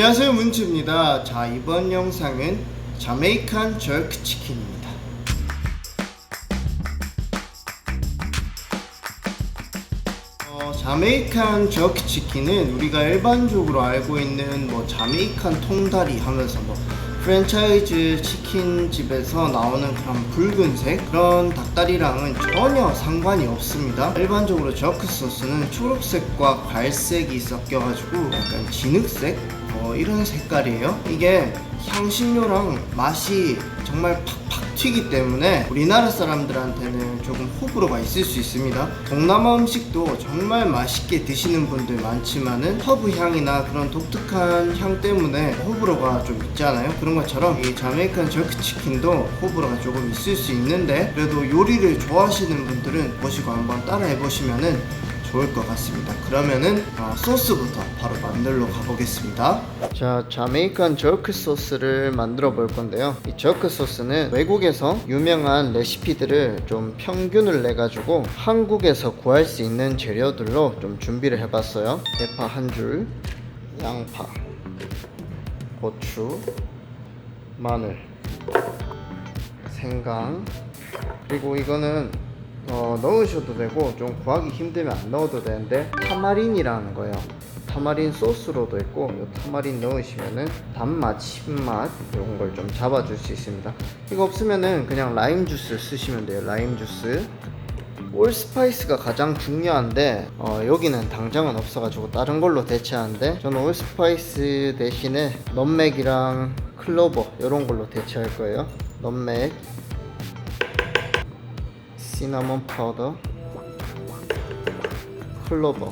안녕하세요 문츠입니다. 자 이번 영상은 자메이칸 절크 치킨입니다. 어, 자메이칸 저크 치킨은 우리가 일반적으로 알고 있는 뭐 자메이칸 통다리 하면서 뭐 프랜차이즈 치킨집에서 나오는 그런 붉은색 그런 닭다리랑은 전혀 상관이 없습니다. 일반적으로 저크 소스는 초록색과 갈색이 섞여가지고 약간 진흙색 뭐 이런 색깔이에요. 이게 향신료랑 맛이 정말 팍팍 튀기 때문에 우리나라 사람들한테는 조금 호불호가 있을 수 있습니다. 동남아 음식도 정말 맛있게 드시는 분들 많지만은 허브 향이나 그런 독특한 향 때문에 호불호가 좀 있잖아요. 그런 것처럼 이 자메이칸 저크 치킨도 호불호가 조금 있을 수 있는데 그래도 요리를 좋아하시는 분들은 보시고 한번 따라해 보시면은 좋을 것 같습니다. 그러면은 어, 소스부터 바로 만들러 가보겠습니다. 자, 자메이칸 저크 소스를 만들어 볼 건데요. 이 저크 소스는 외국에서 유명한 레시피들을 좀 평균을 내 가지고 한국에서 구할 수 있는 재료들로 좀 준비를 해봤어요. 대파 한 줄, 양파, 고추, 마늘, 생강, 그리고 이거는 어, 넣으셔도 되고 좀 구하기 힘들면 안 넣어도 되는데 타마린이라는 거예요. 타마린 소스로도 있고 이 타마린 넣으시면은 단맛, 신맛 이런 걸 좀 잡아줄 수 있습니다. 이거 없으면은 그냥 라임 주스 쓰시면 돼요. 라임 주스. 올스파이스가 가장 중요한데 어, 여기는 당장은 없어가지고 다른 걸로 대체하는데 저는 올스파이스 대신에 넘맥이랑 클로버 이런 걸로 대체할 거예요. 넘맥, 시나몬 파우더, 클로버,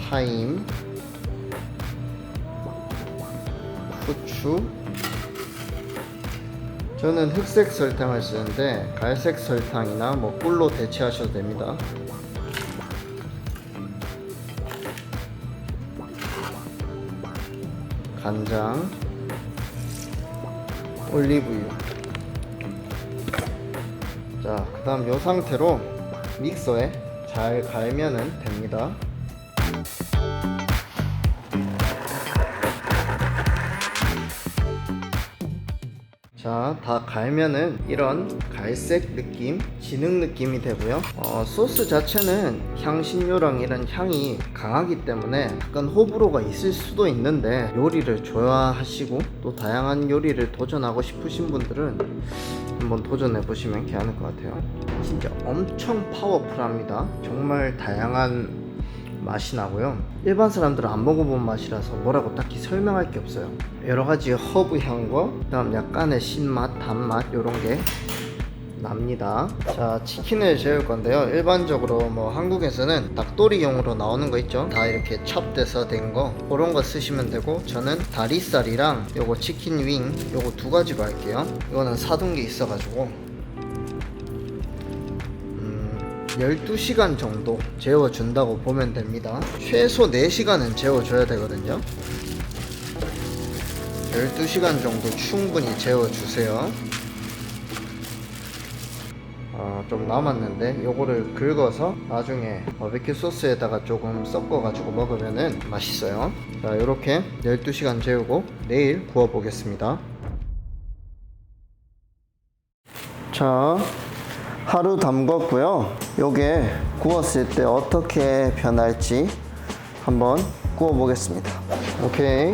타임, 후추. 저는 흑색 설탕을 쓰는데 갈색 설탕이나 뭐 꿀로 대체하셔도 됩니다. 간장, 올리브유. 자, 그 다음 요 상태로 믹서에 잘 갈면은 됩니다. 자, 다 갈면은 이런 갈색 느낌, 진흙 느낌이 되고요. 어, 소스 자체는 향신료랑 이런 향이 강하기 때문에 약간 호불호가 있을 수도 있는데 요리를 좋아하시고 또 다양한 요리를 도전하고 싶으신 분들은 한번 도전해 보시면 괜찮을 것 같아요. 진짜 엄청 파워풀합니다. 정말 다양한 맛이 나고요. 일반 사람들은 안 먹어본 맛이라서 뭐라고 딱히 설명할 게 없어요. 여러 가지 허브 향과 그다음 약간의 신맛, 단맛 이런 게 납니다. 자, 치킨을 재울 건데요. 일반적으로 뭐 한국에서는 닭도리용으로 나오는 거 있죠. 다 이렇게 찹돼서 된 거. 그런 거 쓰시면 되고 저는 다리살이랑 요거 치킨 윙 요거 두 가지로 할게요. 이거는 사둔 게 있어 가지고 음, 12시간 정도 재워준다고 보면 됩니다. 최소 4시간은 재워줘야 되거든요. 12시간 정도 충분히 재워주세요. 어, 좀 남았는데 요거를 긁어서 나중에 바베큐 소스에다가 조금 섞어 가지고 먹으면은 맛있어요. 자, 요렇게 12시간 재우고 내일 구워 보겠습니다. 자, 하루 담궜고요. 요게 구웠을 때 어떻게 변할지 한번 구워 보겠습니다. 오케이.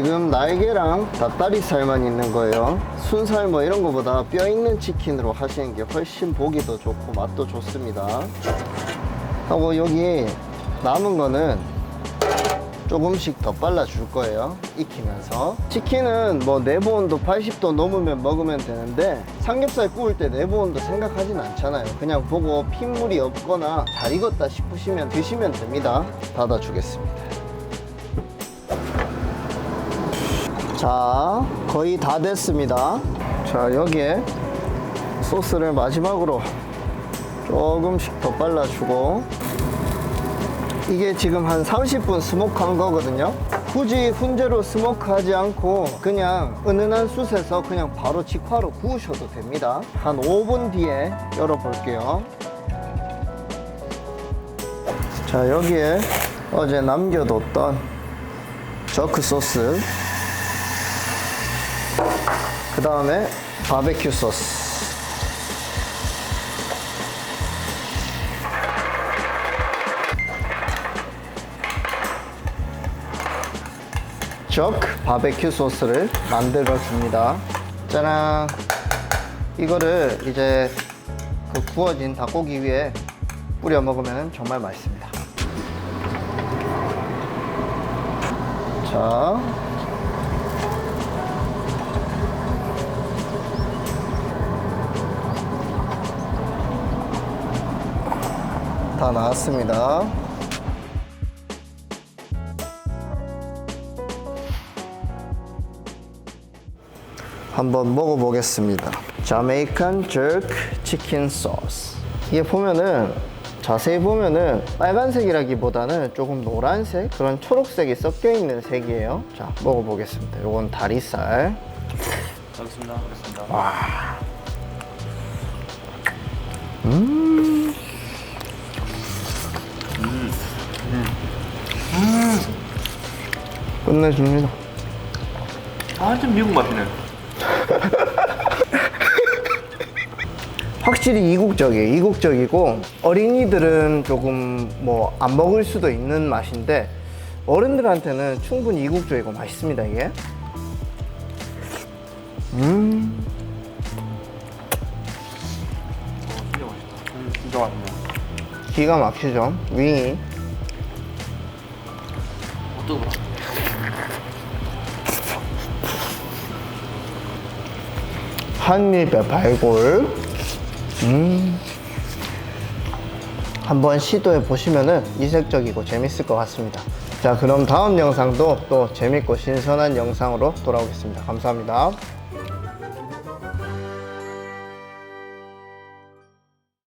지금 날개랑 닭다리살만 있는 거예요. 순살 뭐 이런 거보다 뼈 있는 치킨으로 하시는 게 훨씬 보기도 좋고 맛도 좋습니다. 하고 여기 남은 거는 조금씩 더 발라줄 거예요. 익히면서. 치킨은 뭐 내부 온도 80도 넘으면 먹으면 되는데 삼겹살 구울 때 내부 온도 생각하진 않잖아요. 그냥 보고 핏물이 없거나 잘 익었다 싶으시면 드시면 됩니다. 닫아주겠습니다. 자, 거의 다 됐습니다. 자, 여기에 소스를 마지막으로 조금씩 더 발라주고 이게 지금 한 30분 스모크한 거거든요. 굳이 훈제로 스모크하지 않고 그냥 은은한 숯에서 그냥 바로 직화로 구우셔도 됩니다. 한 5분 뒤에 열어볼게요. 자 여기에 어제 남겨뒀던 저크 소스 그 다음에 바베큐 소스 적 바베큐 소스를 만들어 줍니다. 짜란. 이거를 이제 그 구워진 닭고기 위에 뿌려 먹으면 정말 맛있습니다. 자. 다 나왔습니다. 한번 먹어보겠습니다. 자메이칸 jerk 치킨 소스. 이게 보면은 자세히 보면은 빨간색이라기보다는 조금 노란색 그런 초록색이 섞여 있는 색이에요. 자 먹어보겠습니다. 요건 다리살. 알겠습니다. 알겠 끝내줍니다. 아, 좀 미국 맛이네. 확실히 이국적이에요. 이국적이고 어린이들은 조금 뭐 안 먹을 수도 있는 맛인데 어른들한테는 충분히 이국적이고 맛있습니다 이게. 음. 진짜 맛있다. 음, 진짜 맛있네. 기가 막히죠. 윙이. 어, 뜨거 한 입에 발골. 음. 한번 시도해 보시면은 이색적이고 재밌을 것 같습니다. 자, 그럼 다음 영상도 또 재밌고 신선한 영상으로 돌아오겠습니다. 감사합니다.